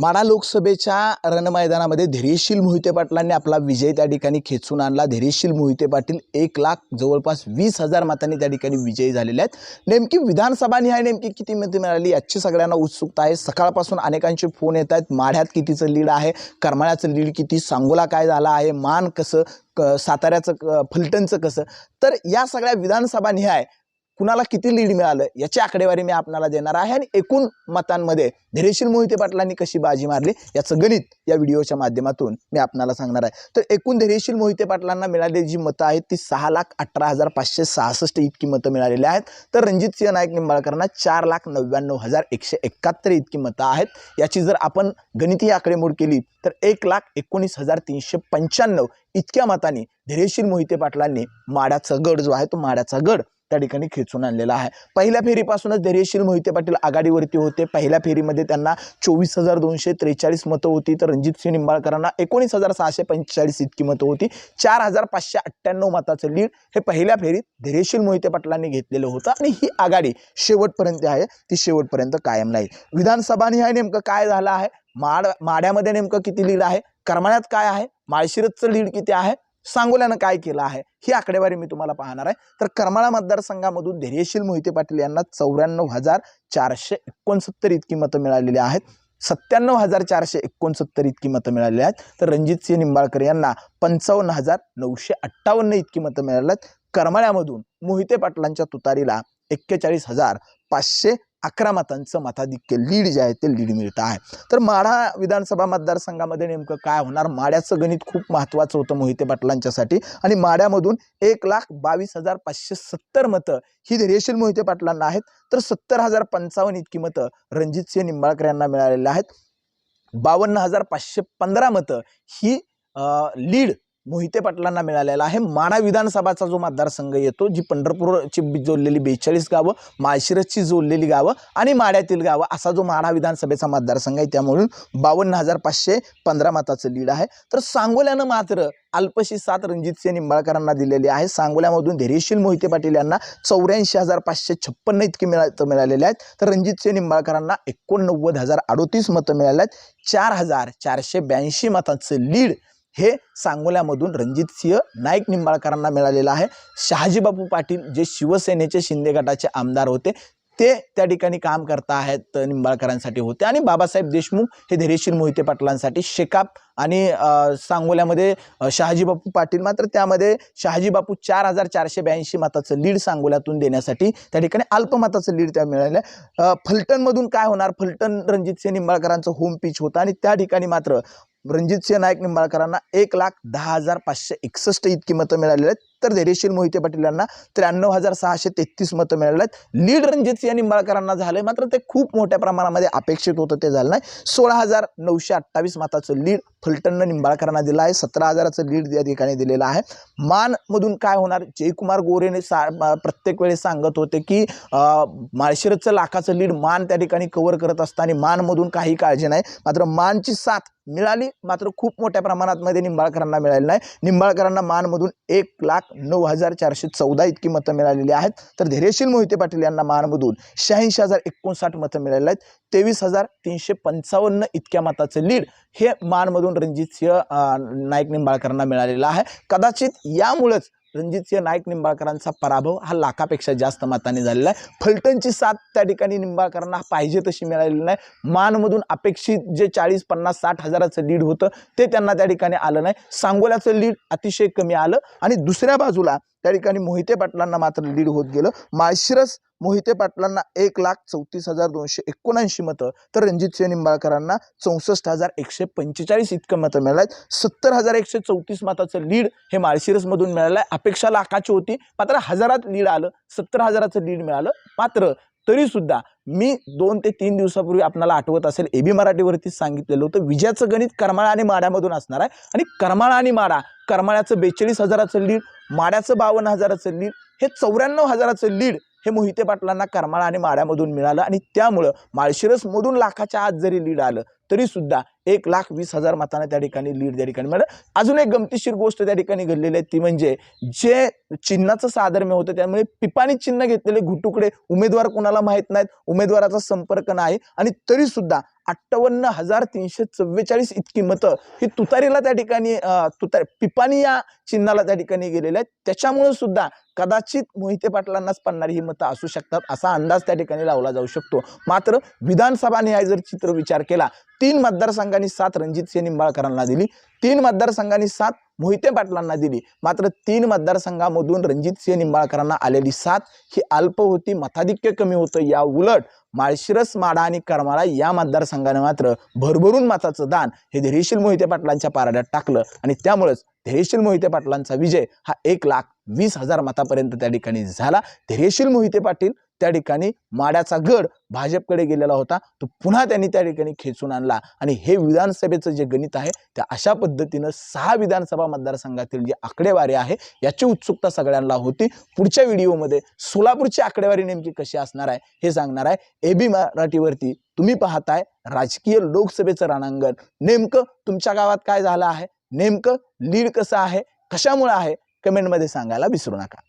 माडा लोकसभेच्या रणमैदानामध्ये धैर्यशील मोहिते पाटलांनी आपला विजय त्या ठिकाणी खेचून आणला. धैर्यशील मोहिते पाटील एक लाख जवळपास वीस हजार मतांनी त्या ठिकाणी विजयी झालेले आहेत. नेमकी विधानसभा निहाय नेमकी किती मते मिळाली याची सगळ्यांना उत्सुकता आहे. सकाळपासून अनेकांचे फोन येत आहेत. माढ्यात कितीचं लीड आहे? करमाळ्याचं लीड किती? सांगोला काय झालं आहे? मान कसं? क साताऱ्याचं क फलटणचं कसं? तर या सगळ्या विधानसभा निहाय कुणाला किती लीड मिळालं याची आकडेवारी मी आपणाला देणार आहे. आणि एकूण मतांमध्ये धैर्यशील मोहिते पाटलांनी कशी बाजी मारली याचं गणित या व्हिडिओच्या माध्यमातून मी आपणाला सांगणार आहे. तर एकूण धैर्यशील मोहिते पाटलांना मिळालेली जी मतं आहेत ती सहा लाख अठरा हजार पाचशे सहासष्ट इतकी मतं मिळालेली आहेत. तर रणजितसिंह नाईक निंबाळकरांना चार लाख नव्याण्णव हजार एकशे एकाहत्तर इतकी मतं आहेत. याची जर आपण गणितीय आकडेमोड केली तर एक लाख एकोणीस हजार तीनशे पंच्याण्णव इतक्या मतांनी धैर्यशील मोहिते पाटलांनी माड्याचा गड जो आहे तो माड्याचा गड त्या ठिकाणी खेचून आणलेला आहे. पहिल्या फेरीपासूनच धैर्यशील मोहिते पाटील आघाडीवरती होते. पहिल्या फेरीमध्ये त्यांना चोवीस हजार दोनशे त्रेचाळीस मतं होती. तर रणजितसिंह निंबाळकरांना एकोणीस हजार सहाशे पंचेचाळीस इतकी मतं होती. चार हजार पाचशे अठ्ठ्याण्णव मताचं लीड हे पहिल्या फेरीत धैर्यशील मोहिते पाटलांनी घेतलेलं होतं आणि ही आघाडी शेवटपर्यंत आहे. ती शेवटपर्यंत कायम राहील. विधानसभा निहाय नेमकं काय झालं आहे? माड माड्यामध्ये नेमकं किती लीड आहे? करमाळ्यात काय आहे? माळशिरतचं लीड किती आहे? सांगोल्यानं काय केलं आहे ही आकडेवारी मी तुम्हाला पाहणार आहे. तर करमाळा मतदारसंघामधून धैर्यशील मोहिते पाटील यांना चौऱ्याण्णव हजार चारशे एकोणसत्तर इतकी मतं मिळालेली आहेत. सत्त्याण्णव हजार चारशे एकोणसत्तर इतकी मतं मिळालेली आहेत. तर रणजित सिंह निंबाळकर यांना पंचावन्न हजार नऊशे अठ्ठावन्न इतकी मतं मिळाली आहेत. करमाळ्यामधून मोहिते पाटलांच्या तुतारीला एक्केचाळीस हजार पाचशे अकरा मतांचं मताधिक्य लीड जे आहे ते लीड मिळतं आहे. तर माढा विधानसभा मतदारसंघामध्ये नेमकं काय होणार? माड्याचं गणित खूप महत्त्वाचं होतं मोहिते पाटलांच्यासाठी. आणि माड्यामधून एक लाख बावीस हजार पाचशे सत्तर मतं ही धैर्यशील मोहिते पाटलांना आहेत. तर सत्तर हजार पंचावन्न इतकी मतं रणजितसिंह निंबाळकर यांना मिळालेली आहेत. बावन्न हजार पाचशे पंधरा मतं ही लीड मोहिते पाटलांना मिळालेला आहे. माढा विधानसभाचा जो मतदारसंघ येतो जी पंढरपूरची जोडलेली बेचाळीस गावं माळशिरसची जोडलेली गावं आणि माड्यातील गावं असा जो माढा विधानसभेचा मतदारसंघ आहे त्यामुळे बावन्न हजार पाचशे पंधरा मताचं लीड आहे. तर सांगोल्यानं मात्र अल्पशी सात रणजितसिंह निंबाळकरांना दिलेली आहे. सांगोल्यामधून धैर्यशील मोहिते पाटील यांना चौऱ्याऐंशी हजार पाचशे छप्पन्न इतके मिळा मिळालेले आहेत. तर रणजितसिंह निंबाळकरांना एकोणनव्वद हजार अडोतीस मतं मिळाले आहेत. चार हजार चारशे ब्याऐंशी मतांचं लीड हे सांगोल्यामधून रणजितसिंह नाईक निंबाळकरांना मिळालेलं आहे. शहाजीबापू पाटील जे शिवसेनेचे शिंदे गटाचे आमदार होते ते त्या ठिकाणी काम करता आहेत निंबाळकरांसाठी होते. आणि बाबासाहेब देशमुख हे धैर्यशील मोहिते पाटलांसाठी शेकाप आणि सांगोल्यामध्ये शहाजीबापू पाटील मात्र त्यामध्ये शहाजीबापू चार हजार चारशे ब्याऐंशी मताचं लीड सांगोल्यातून देण्यासाठी त्या ठिकाणी अल्पमताचं लीड त्या मिळालं आहे. फलटणमधून काय होणार? फलटण रणजितसिंह निंबाळकरांचं होम पिच होतं आणि त्या ठिकाणी मात्र रणजितसिंह नाईक निंबाळकरांना एक लाख दहा हजार पाचशे एकसष्ट इतकी मतं मिळालेली आहेत. तर धैर्यशील मोहिते पाटील यांना त्र्याण्णव हजार सहाशे तेहतीस मतं मिळाले आहेत. लीड रणजितसिंह निंबाळकरांना झालं मात्र ते खूप मोठ्या प्रमाणामध्ये अपेक्षित होतं ते झालं नाही. सोळा हजार नऊशे अठ्ठावीस मताचं लीड फलटणनं निंबाळकरांना दिलं आहे. सतरा हजाराचं लीड या ठिकाणी दिलेलं आहे. मानमधून काय होणार? जयकुमार गोरेने सा प्रत्येक वेळेस सांगत होते की अं, माळशिरसचं लाखाचं लीड मान त्या ठिकाणी कव्हर करत असताना मानमधून काही काळजी नाही. मात्र मानची साथ मिळाली मात्र खूप मोठ्या प्रमाणात मध्ये निंबाळकरांना मिळाली नाही. निंबाळकरांना मानमधून एक लाख नऊ हजार चारशे चौदा इतकी मतं मिळालेली आहेत. तर धैर्यशील मोहिते पाटील यांना मानमधून शहाऐंशी हजार एकोणसाठ मतं मिळालेली आहेत. तेवीस हजार तीनशे पंचावन्न इतक्या मताचं लीड हे मानमधून रणजित सिंह नाईक निंबाळकरांना मिळालेलं आहे. कदाचित यामुळंच रणजितसिंह नाईक निंबाळकरांचा पराभव हा लाखापेक्षा जास्त मताने झालेला आहे. फलटणची साथ त्या ठिकाणी निंबाळकरांना पाहिजे तशी मिळालेली नाही. मानमधून अपेक्षित जे चाळीस पन्नास साठ हजाराचं लीड होतं ते त्यांना त्या ठिकाणी आलं नाही. सांगोल्याचं लीड अतिशय कमी आलं. आणि दुसऱ्या बाजूला त्या ठिकाणी मोहिते पाटलांना मात्र लीड होत गेलं. माळशिरस मोहिते पाटलांना एक लाख चौतीस हजार दोनशे एकोणऐंशी मतं तर रणजितसिंह निंबाळकरांना चौसष्ट हजार एकशे पंचेचाळीस इतकं मतं मिळालं. आहेत सत्तर हजार एकशे चौतीस मताचं लीड हे माळशिरसमधून मिळालं आहे अपेक्षा लाखाची होती मात्र हजारात लीड आलं. सत्तर हजाराचं लीड मिळालं. मात्र तरीसुद्धा मी दोन ते तीन दिवसापूर्वी आपल्याला आठवत असेल ए बी मराठीवरतीच सांगितलेलं होतं विजयाचं गणित करमाळा आणि माड्यामधून असणार आहे. आणि करमाळा आणि माडा करमाळ्याचं बेचाळीस हजाराचं लीड माड्याचं बावन्न हजाराचं लीड हे चौऱ्याण्णव हजाराचं लीड हे मोहिते पाटलांना करमाळा आणि माड्यामधून मिळालं. आणि त्यामुळं माळशिरसमधून लाखाच्या आत जरी लीड आलं तरी सुद्धा एक लाख वीस हजार मतांना त्या ठिकाणी लीड त्या ठिकाणी मिळालं. अजून एक गमतीशीर गोष्ट त्या ठिकाणी घडलेली आहे ती म्हणजे जे चिन्हाचं साधर्म्य होतं त्यामुळे पिपाणी चिन्ह घेतलेले घुटुकडे उमेदवार कोणाला माहीत नाहीत उमेदवाराचा संपर्क नाही आणि तरी सुद्धा अठ्ठावन्न हजार तीनशे चव्वेचाळीस इतकी मतं ही तुतारीला त्या ठिकाणी तुतारी पिपाणी या चिन्हाला त्या ठिकाणी गेलेले आहेत. त्याच्यामुळे सुद्धा कदाचित मोहिते पाटलांनाच पडणारी ही मतं असू शकतात असा अंदाज त्या ठिकाणी लावला जाऊ शकतो. मात्र विधानसभा न्याय जर चित्र विचार केला तीन मतदारसंघांनी सात रणजितसिंह निंबाळकरांना दिली. तीन मतदारसंघांनी सात मोहिते पाटलांना दिली. मात्र तीन मतदारसंघामधून रणजितसिंह निंबाळकरांना आलेली साथ ही अल्प होती मताधिक्य कमी होतं. या उलट माळशिरस माडा आणि करमाळा या मतदारसंघाने मात्र भरभरून मताचं दान हे धैर्यशील मोहिते पाटलांच्या पारड्यात टाकलं आणि त्यामुळेच धैर्यशील मोहिते पाटलांचा विजय हा एक लाख वीस हजार मतापर्यंत त्या ठिकाणी झाला. धैर्यशील मोहिते पाटील त्या ठिकाणी माड्याचा गड भाजपकडे गेलेला होता. तो पुन्हा त्यांनी त्या ठिकाणी खेचून आणला. आणि हे विधानसभेचं जे गणित आहे त्या अशा पद्धतीनं सहा विधानसभा मतदारसंघातील जे आकडेवारी आहे याची उत्सुकता सगळ्यांना होती. पुढच्या व्हिडिओमध्ये सोलापूरची आकडेवारी नेमकी कशी असणार आहे हे सांगणार आहे. ए बी मराठीवरती तुम्ही पाहताय राजकीय लोकसभेचं रणांगण. नेमकं तुमच्या गावात काय झालं आहे? नेमकं लीड कसं आहे? कशामुळं आहे? कमेंटमध्ये सांगायला विसरू नका.